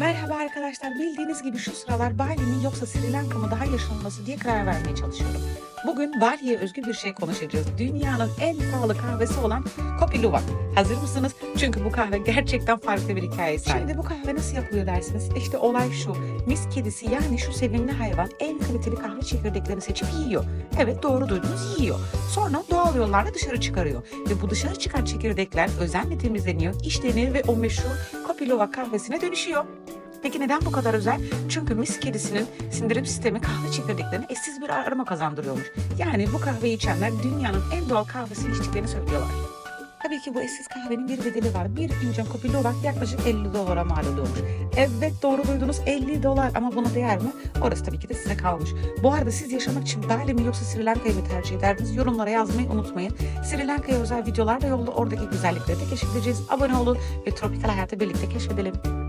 Merhaba arkadaşlar. Bildiğiniz gibi şu sıralar Bali mi yoksa Sri Lanka mı daha yaşanması diye karar vermeye çalışıyorum. Bugün Bali'ye özgü bir şey konuşacağız. Dünyanın en pahalı kahvesi olan Kopi Luwak. Hazır mısınız? Çünkü bu kahve gerçekten farklı bir hikayesi. Şimdi bu kahve nasıl yapılıyor dersiniz? İşte olay şu. Mis kedisi yani şu sevimli hayvan en kaliteli kahve çekirdeklerini seçip yiyor. Evet doğru duydunuz yiyor. Sonra doğal yollarla dışarı çıkarıyor. Ve bu dışarı çıkan çekirdekler özenle temizleniyor, işlenir ve o meşhur Luwak kahvesine dönüşüyor. Peki neden bu kadar özel? Çünkü mis kedisinin sindirim sistemi kahve çekirdeklerine eşsiz bir aroma kazandırıyormuş. Yani bu kahveyi içenler dünyanın en doğal kahvesini içtiklerini söylüyorlar. Tabii ki bu eşsiz kahvenin bir bedeli var. Bir fincan kopili olarak yaklaşık 50 dolara mal oluyormuş. Evet doğru duydunuz 50 dolar ama buna değer mi? Orası tabii ki de size kalmış. Bu arada siz yaşamak için Bali mi yoksa Sri Lanka'yı mı tercih ederdiniz? Yorumlara yazmayı unutmayın. Sri Lanka'ya özel videolar da yolda oradaki güzellikleri de keşfedeceğiz. Abone olun ve tropikal hayatı birlikte keşfedelim.